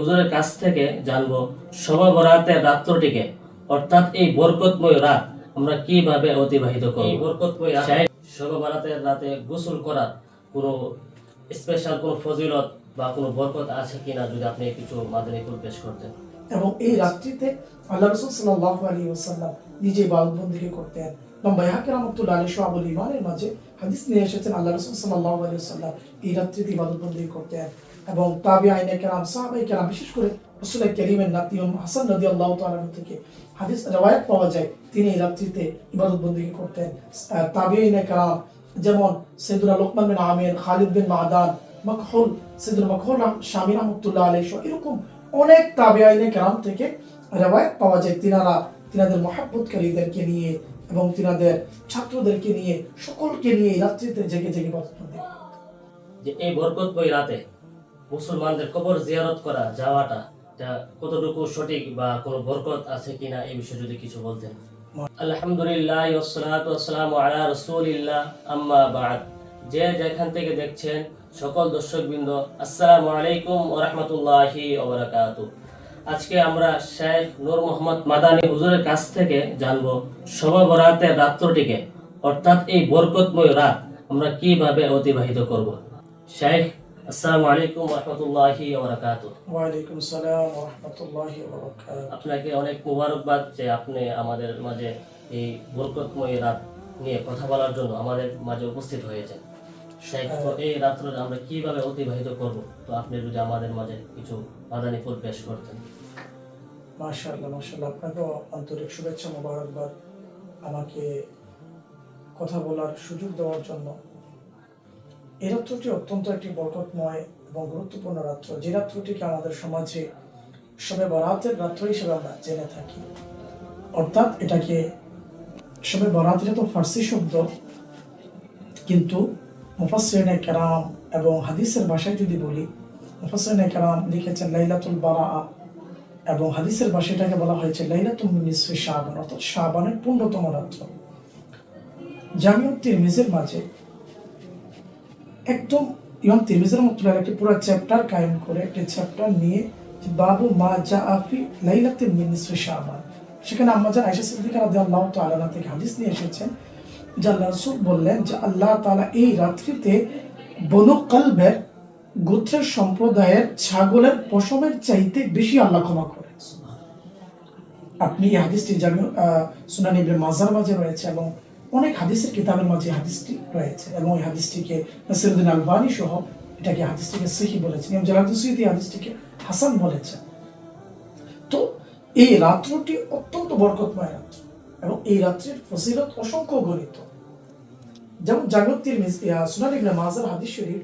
হুজুরের কাছ থেকে জানব শবে বরাতের রাত্রটিকে। অর্থাৎ এই বরকতময় রাত আমরা কীভাবে অতিবাহিত করব? এই বরকতময় রাত। শবে বরাতের রাতে গোসল করার কোনো স্পেশাল কোনো ফজিলত বা কোনো বরকত আছে কিনা যদি আপনি কিছু মাদানী ফুল পেশ করতেন। এবং এই রাত্রিতে আল্লাহ রসুল সাল্লাহ আলী ওসাল্লাম নিজে বাদবন্দিকে করতেন। এবং বাইহাকে রহমতুল্লাহ আলী সোহাবুল ইমানের মাঝে হাদিস নিয়ে এসেছেন আল্লাহ রসুল সাল্লাহ আলী ওসাল্লাম এই রাত্রিতে ইবাদতবন্দি করতেন। এবং তাবি আইনে কেরাম সাহাবাই কেরাম, বিশেষ করে রসুল করিমের নাতি হাসান নদী আল্লাহ তালন থেকে হাদিস, রেওয়ায়ত পাওয়া যায়, তিনি রাত্রিতে ইবাদতবন্দি করতেন। তাবি আইনে কেরাম যেমন সৈদুল্লাহ লোকমান বিন আমির, খালিদ বিন মাদান, মকহুল সৈদুল মকহুল শামী রহমতুল্লাহ আলী সহ এরকম অনেক তাবে আইনে কেরাম থেকে রেওয়ায়ত পাওয়া যায়। তিনারা তিনাদের মহাব্বতকারীদেরকে নিয়ে এবং তিনাদের ছাত্রদেরকে নিয়ে সকলকে নিয়ে রাত্রিতে জেগে জেগে বক্তব্য যে এই বরকতময় রাতে মুসলমানদের কবর জিয়ারত করা যাওয়াটা কতটুকু সঠিক বা কোনো বরকত আছে কিনা এই বিষয়ে যদি কিছু বলতেন। আলহামদুলিল্লাহ যে যেখান থেকে দেখছেন, সকল আলাইকুম ওয়া রাহমাতুল্লাহি আজকে আমরা শেখ নূর মোহাম্মদ মাদানী হুজুরের কাছ থেকে জানব শবে বরাতের রাত্রটিকে, অর্থাৎ এই বরকতময় রাত আমরা কীভাবে অতিবাহিত করব। শেখ আসসালামু আলাইকুম রহমতুল্লাহি ওয়ালাইকুম আসসালাম ওয়া রাহমাতুল্লাহি ওয়া বারাকাতুহু। আপনাকে অনেক মুবারকবাদ যে আপনি আমাদের মাঝে এই বরকতময় রাত নিয়ে কথা বলার জন্য আমাদের মাঝে উপস্থিত হয়েছেন। তো এই রাত্র আমরা কীভাবে অতিবাহিত করব? তো আপনি যদি আমাদের মাঝে কিছু মাদানী ফুল পেশ করতেন। মাশাআল্লাহ মাশাআল্লাহ। আপনাকেও আন্তরিক শুভেচ্ছা মোবারকবাদ। আমাকে কথা বলার সুযোগ দেওয়ার জন্য এই রাত্রটি অত্যন্ত একটি বরকতময় এবং গুরুত্বপূর্ণ রাত্র। যে রাত্রটিকে আমাদের সমাজে শবে বরাতের রাত্র হিসেবে আমরা জেনে থাকি। অর্থাৎ এটাকে শবে বরাত এটা তো ফার্সি শব্দ, কিন্তু মুফাসরিনে কেরাম এবং হাদিসের ভাষায় যদি বলি মুফাসরিনে কেরাম লিখেছেন লাইলাতুল বারা এবং হাদিসের ভাষায় এটাকে বলা হয়েছে লাইলাতুল নিসফি শাবান, অর্থাৎ শাবানের পূর্ণতম রাত্র। জামিউত তিরমিজের মাঝে একদম ইমাম তিরমিজের মতো একটি পুরো চ্যাপ্টার কায়েম করে একটি চ্যাপ্টার নিয়ে যে বাবু মা জা আফি লাইলাতুল নিসফি শাবান। সেখানে আম্মাজান আয়েশা সিদ্দিকা রাদিয়াল্লাহু তাআলা থেকে হাদিস নিয়ে এসেছেন যে আল্লাহ রাসূল বললেন যে আল্লাহ তাআলা এই রাত্রিতে বনু কলবের গোত্রের সম্প্রদায়ের ছাগলের পশমের চাইতে বেশি আল্লাহ ক্ষমা করে আপনি এই হাদিসটি জানেন সুনান মাজার মাঝে রয়েছে এবং অনেক হাদিসের কিতাবের মাঝে হাদিসটি রয়েছে এবং এই হাদিসটিকে নাসিরুদ্দিন আলবানি সহ এটাকে হাদিসটিকে সহি বলেছেন। এবং সুয়ুতি এই হাদিসটিকে হাসান বলেছেন। তো এই রাত্রটি অত্যন্ত বরকতময় রাত্র এবং এই রাত্রির ফজিলত অসংখ্য গণিত। যেমন জাগতির সুনান ইবনে মাজার হাদিস শরীফ,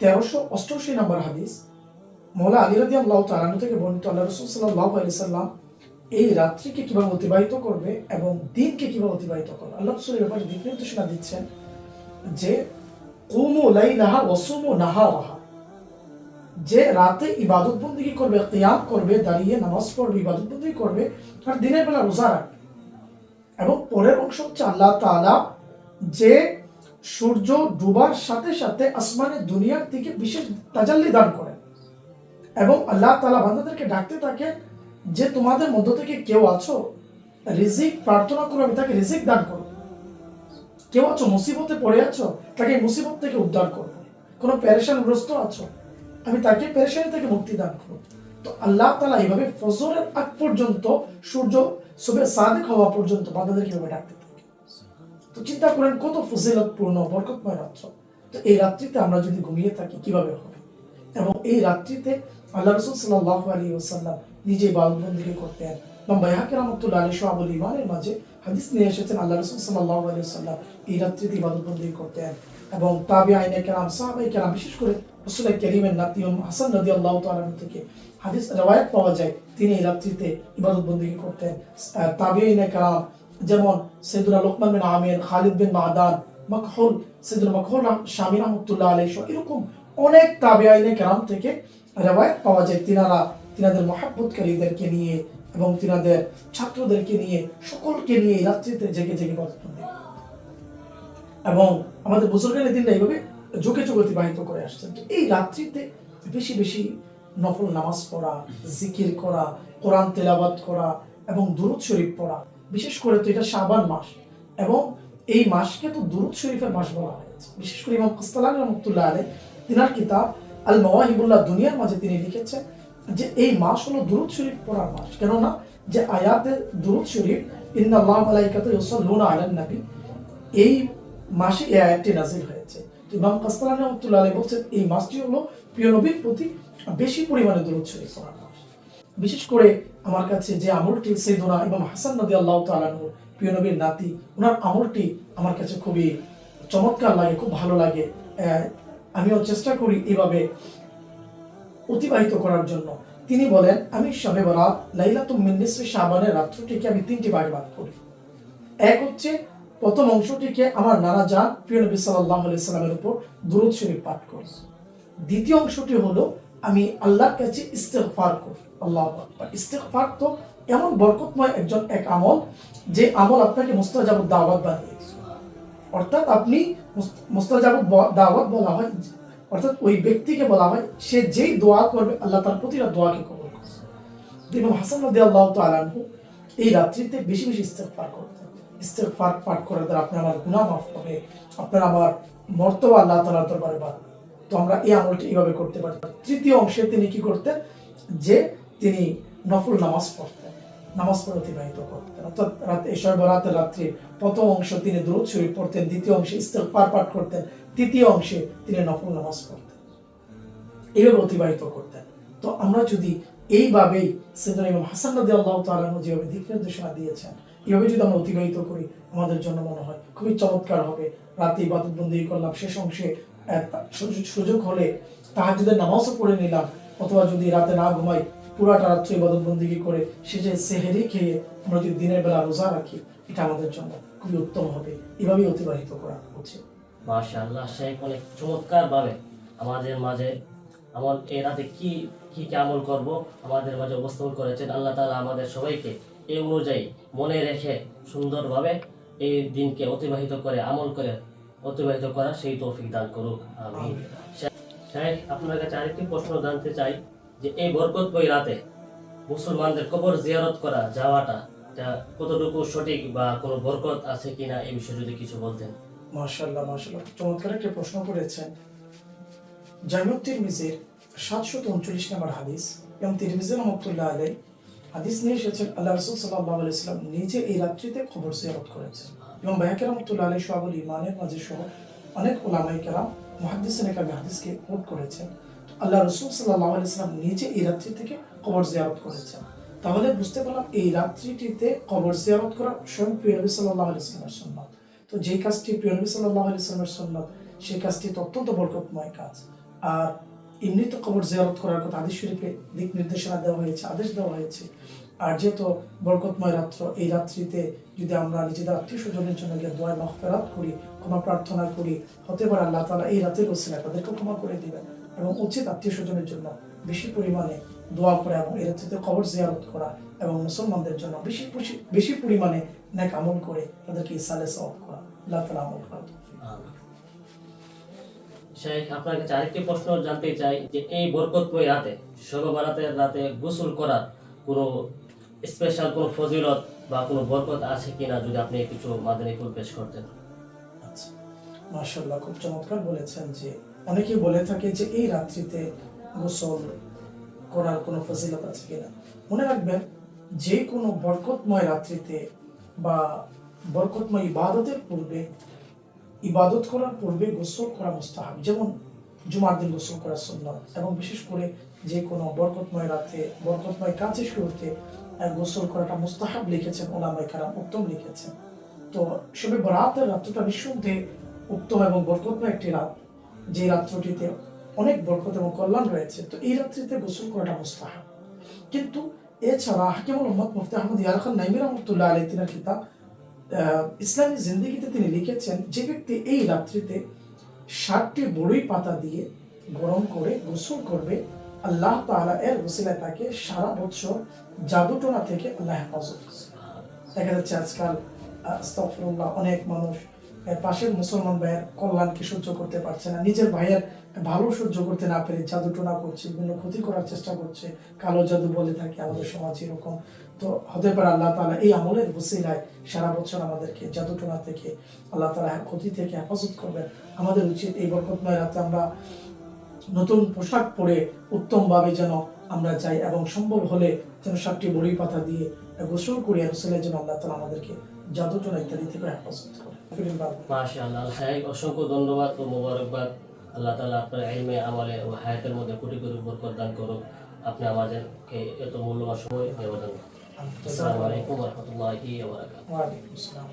তেরোশো অষ্টআশি নম্বর হাদিস মৌলা আলী আল্লাহ তালানু থেকে বর্ণিত আল্লাহ রসুল সাল্লাহ আলি সাল্লাম এই রাত্রিকে কীভাবে অতিবাহিত করবে এবং দিনকে কীভাবে অতিবাহিত করবে? আল্লাহ রসুলের ব্যাপারে দিক নির্দেশনা দিচ্ছেন যে, কুমু লাইলাহা ওয়াসুমু নাহারাহা। যে রাতে ইবাদত বন্দিগি করবে, কিয়াম করবে, দাঁড়িয়ে নামাজ পড়বে ইবাদত বন্দিগি করবে আর দিনের বেলা রোজা রাখবে। এবং পরের অংশ হচ্ছে আল্লাহ তাআলা যে সূর্য ডুবার সাথে সাথে আসমানের দুনিয়ার দিকে বিশেষ তাজাল্লি দান করেন। এবং আল্লাহ তালা বান্দাদেরকে ডাকতে থাকেন যে তোমাদের মধ্য থেকে কেউ আছো, রিজিক প্রার্থনা করো, আমি তাকে রিজিক দান করো। কেউ আছো, মুসিবতে পড়ে আছো, তাকে মুসিবত থেকে উদ্ধার করব কোনো প্যারেশানগ্রস্ত আছো, আমি তাকে পেরেশানি থেকে মুক্তি দান করব তো আল্লাহ তালা এইভাবে ফজরের আগ পর্যন্ত সূর্য সুবে সাদেক হওয়া পর্যন্ত বান্দাদেরকে এভাবে ডাকতে থাকে। তো চিন্তা করেন, কত ফজিলতপূর্ণ, বরকতময় রাত্র। তো এই রাত্রিতে আমরা যদি ঘুমিয়ে থাকি, কীভাবে হবে? এবং এই রাত্রিতে আল্লাহ রসুল সাল্লাহ আলী ওসাল্লাম নিজে বালবন্দিকে করতেন। ইমানের মাঝে হাদিস নিয়ে এসেছেন আল্লাহ রসুল সাল্লাহ আলী এই রাত্রিতে ইবাদতবন্দি করতেন এবং তাবি আইনে কেরাম, সাহাবাই কেরাম, বিশেষ করে রসুল হাসান নদী আল্লাহ তালন থেকে হাদিস রেওয়ায়ত পাওয়া যায়, তিনি এই রাত্রিতে ইবাদতবন্দি করতেন। তাবি আইনে কেরাম যেমন সৈদুল্লাহ লোকমান বিন আমির, খালিদ বিন মাদান, মকহুল সৈদুল মকহুল শামী রহমতুল্লাহ আলী এরকম অনেক তাবে আইনে কেরাম থেকে রেওয়ায়ত পাওয়া যায়। তিনারা তিনাদের মহাব্বতকারীদেরকে নিয়ে এবং তিনাদের ছাত্রদেরকে নিয়ে সকলকে নিয়ে রাত্রিতে জেগে জেগে দেন এবং আমাদের বুজুর্গের দিনটা এইভাবে যোগে যোগ অতিবাহিত করে আসছেন। তো এই রাত্রিতে বেশি বেশি নফল নামাজ পড়া, জিকির করা, কোরআন তেলাবাদ করা এবং দুরুদ শরীফ পড়া। বিশেষ করে তো এটা শাবান মাস এবং এই মাসকে তো দুরুদ শরীফের মাস বলা হয়েছে। বিশেষ করে ইমাম কাস্তালান রহমতুল্লাহ আলী তিনার কিতাব আল মাওয়াহিবুল্লাহ দুনিয়ার মাঝে তিনি লিখেছেন যে এই মাস হলো দুরুদ শরীফ পড়ার মাস। কেননা যে আয়াতে দুরুদ শরীফ, ইন্নাল্লাহ মালাইকাতু ইউসাল্লুনা আলান নবী, এই মাসে এই আয়াতটি নাজিল হয়েছে। ইমাম কাস্তালানি রহমতুল্লাহ আলী বলছেন, এই মাসটি হলো প্রিয় নবীর প্রতি বেশি পরিমাণে দূরত শরীফ পড়ার মাস। বিশেষ করে আমার কাছে যে আমলটি সৈদুনা ইমাম হাসান নদী আল্লাহ তালানুর প্রিয় নবীর নাতি ওনার আমলটি আমার কাছে খুবই চমৎকার লাগে, খুব ভালো লাগে। আমিও চেষ্টা করি এভাবে অতিবাহিত করার জন্য। তিনি বলেন, আমি শবে বরাত, লাইলাতুম মিন নিসফি শাবানের রাত্রটিকে আমি তিনটি ভাগে ভাগ করি। এক হচ্ছে, প্রথম অংশটিকে আমার নানা যান প্রিয় নবী সাল্লাহ সাল্লামের উপর দুরুদ শরীফ পাঠ করি দ্বিতীয় অংশটি হলো, আমি আল্লাহর কাছে ইস্তেগফার করি। আল্লাহ আকবার। ইস্তেগফার তো এমন বরকতময় একজন এক আমল, যে আমল আপনাকে মুস্তাজাবুদ দাওয়াত বানিয়ে দিবে। অর্থাৎ আপনি মুস্তাজাবুদ দাওয়াত বলা হয়, অর্থাৎ ওই ব্যক্তিকে বলা হয়, সে যেই দোয়া করবে, আল্লাহ তার প্রতিটা দোয়াকে কবুল করবে ইমাম হাসান রাদি আল্লাহ তালানহু এই রাত্রিতে বেশি বেশি ইস্তেগফার করতেন। ইস্তেগফার পাঠ করার দ্বারা আপনার আমার গুনাহ মাফ হবে, আপনার আমার মর্তবা আল্লাহ তাআলার দরবারে বাড়বে তো আমরা এই আমলটি এইভাবে করতে পারি। তৃতীয় অংশে তিনি কি করতেন? যে তিনি নফল নামাজ পড়তেন। নামাজ পড়ে অতিবাহিত করতেন। অর্থাৎ রাতে এসব রাতের রাত্রি প্রথম অংশ তিনি দরুদ শরীফ পড়তেন, দ্বিতীয় অংশে ইস্তেগফার পাঠ করতেন, তৃতীয় অংশে তিনি নফল নামাজ পড়তেন। এইভাবে অতিবাহিত করতেন। তো আমরা যদি এইভাবেই সেদিন ইমাম হাসান রাদি আল্লাহ তালানু যেভাবে দিক নির্দেশনা দিয়েছেন, এইভাবে যদি আমরা অতিবাহিত করি, আমাদের জন্য মনে হয় খুবই চমৎকার হবে। রাতে ইবাদত বন্দি করলাম, শেষ অংশে সুযোগ হলে তাহাজুদের নামাজও পড়ে নিলাম, অথবা যদি রাতে না ঘুমাই পুরাটা রাত্রে ইবাদত বন্দি করে শেষে সেহেরি খেয়ে আমরা যদি দিনের বেলা রোজা রাখি, এটা আমাদের জন্য খুবই উত্তম হবে। এভাবেই অতিবাহিত করা উচিত মাশাআল্লাহ, শেখ অনেক চমৎকার ভাবে আমাদের মাঝে আমল এই রাতে কি কি আমল করব, আমাদের মাঝে উপস্থাপন করেছেন। আল্লাহ তাআলা আমাদের সবাইকে এই অনুযায়ী মনে রেখে সুন্দরভাবে এই দিনকে অতিবাহিত করে, আমল করে অতিবাহিত করা সেই তৌফিক দান করুক। আমি শেখ, আপনার কাছে আরেকটি প্রশ্ন জানতে চাই। যে এই বরকতময় রাতে মুসলমানদের কবর জিয়ারত করা যাওয়াটা কতটুকু সঠিক বা কোনো বরকত আছে কিনা এই বিষয়ে যদি কিছু বলতেন? মার্শাল্লাহ মার্শাল্লাহ চমৎকার একটি প্রশ্ন করেছেন। জামিউত তিরমিজির সাতশত উনচল্লিশ নম্বর হাদিস এবং তিরমিজি রহমতুল্লাহ আলাই হাদিস নিয়ে এসেছেন, আল্লাহ রসুল সাল্লাহ আলাইসাল্লাম নিজে এই রাত্রিতে খবর জিয়ারত করেছেন। এবং বাহাকে রহমতুল্লাহ আলাই শাহুল ইমানের মাঝে সহ অনেক ওলামাই কেরাম মহাদিসের কামে হাদিসকে কোট করেছেন। আল্লাহ রসুল সাল্লাহ আলাইসাল্লাম নিজে এই রাত্রি থেকে কবর জিয়ারত করেছেন। তাহলে বুঝতে পারলাম এই রাত্রিটিতে কবর জিয়ারত করা স্বয়ং প্রিয় নবী সাল্লাহ আলাইসলামের সন্ন্যত তো যে কাজটি প্রিয় নবী সাল্লাহ আলাইসলামের সন্ন্যত সেই কাজটি অত্যন্ত বরকতময় কাজ। আর এমনি তো কবর জিয়ারত করার কথা আদেশ শরীফে দিক নির্দেশনা দেওয়া হয়েছে, আদেশ দেওয়া হয়েছে। আর যেহেতু বরকতময় রাত্র, এই রাত্রিতে যদি আমরা নিজেদের আত্মীয় স্বজনের জন্য গিয়ে দোয়া মাফেরাত করি, ক্ষমা প্রার্থনা করি, হতে পারে আল্লাহ তালা এই রাতের ওসিলা তাদেরকে ক্ষমা করে দিবেন। এবং উচিত আত্মীয় স্বজনের জন্য বেশি পরিমাণে দোয়া করা এবং এই রাত্রিতে কবর জিয়ারত করা এবং মুসলমানদের জন্য বেশি বেশি- পরিমাণে ন্যাক আমল করে তাদেরকে ইসালে সওয়াব করা। আল্লাহ তালা আমল করা। শেখ আপনার কাছে আরেকটি প্রশ্ন জানতে চাই যে এই বরকতময় রাতে রাতে গোসল করার কোনো স্পেশাল কোনো ফজিলত বা কোনো বরকত আছে কিনা যদি আপনি কিছু মাদানী ফুল পেশ করতেন? আচ্ছা মার্শাল্লাহ খুব চমৎকার বলেছেন যে অনেকেই বলে থাকে যে এই রাত্রিতে গোসল করার কোনো ফজিলত আছে কিনা। মনে রাখবেন, যে কোনো বরকতময় রাত্রিতে বা বরকতময় ইবাদতের পূর্বে, ইবাদত করার পূর্বে গোসল করা মুস্তাহাব। যেমন জুমার দিন গোসল করা সুন্নত। এবং বিশেষ করে যে কোনো বরকতময় রাতে, বরকতময় কাজের শুরুতে গোসল করাটা মুস্তাহাব লিখেছেন ওলামাই কারাম উত্তম লিখেছেন। তো সবে বরাতের রাত্রটা নিঃসন্দেহে উত্তম এবং বরকতময় একটি রাত। যে রাত্রটিতে অনেক বরকত এবং কল্যাণ রয়েছে, তো এই রাত্রিতে গোসল করাটা মুস্তাহাব। কিন্তু এছাড়া হাকিমুল মোহাম্মদ মুফতি আহমদ ইয়ার খান নাইমির রহমতুল্লাহ আলী তিনার কিতাব ইসলামী জিন্দিগিতে তিনি লিখেছেন, যে ব্যক্তি এই রাত্রিতে ষাটটি বড়ই পাতা দিয়ে গরম করে গোসল করবে, আল্লাহ তাআলা এর ওসিলায় তাকে সারা বছর জাদুটোনা থেকে আল্লাহ হেফাজত দেখা যাচ্ছে আজকাল অনেক মানুষ পাশের মুসলমান ভাইয়ের কল্যাণকে সহ্য করতে পারছে না। নিজের ভাইয়ের ভালো সহ্য করতে না পেরে জাদু টোনা করছে, বিভিন্ন ক্ষতি করার চেষ্টা করছে। কালো জাদু বলে থাকে আমাদের সমাজ এরকম। তো হতে পারে আল্লাহ তালা এই আমলের বসিলায় সারা বছর আমাদেরকে জাদু টোনা থেকে, আল্লাহ তাআলা ক্ষতি থেকে হেফাজত করবেন। আমাদের উচিত এই বরকতময় রাতে আমরা নতুন পোশাক পরে উত্তমভাবে যেন আমরা যাই এবং সম্ভব হলে যেন সাতটি বড়ি পাতা দিয়ে গোসল করে রসুলের জন্য আল্লাহ তালা আমাদেরকে জাদুটনা ইত্যাদি থেকে হেফাজত করে। মাশাআল্লাহ অসংখ্য ধন্যবাদ ও মোবারকবাদ। আল্লাহ তালা আপনার ইলমে আমলে ও হায়াতের মধ্যে কোটি কোটি বরকত দান করুক। আপনি আমাদেরকে এত মূল্যবান সময় দেওয়া জন্য আসসালামু আলাইকুম ওয়া রাহমাতুল্লাহি ওয়া বারাকাতুহু। ওয়ালাইকুম আসসালাম।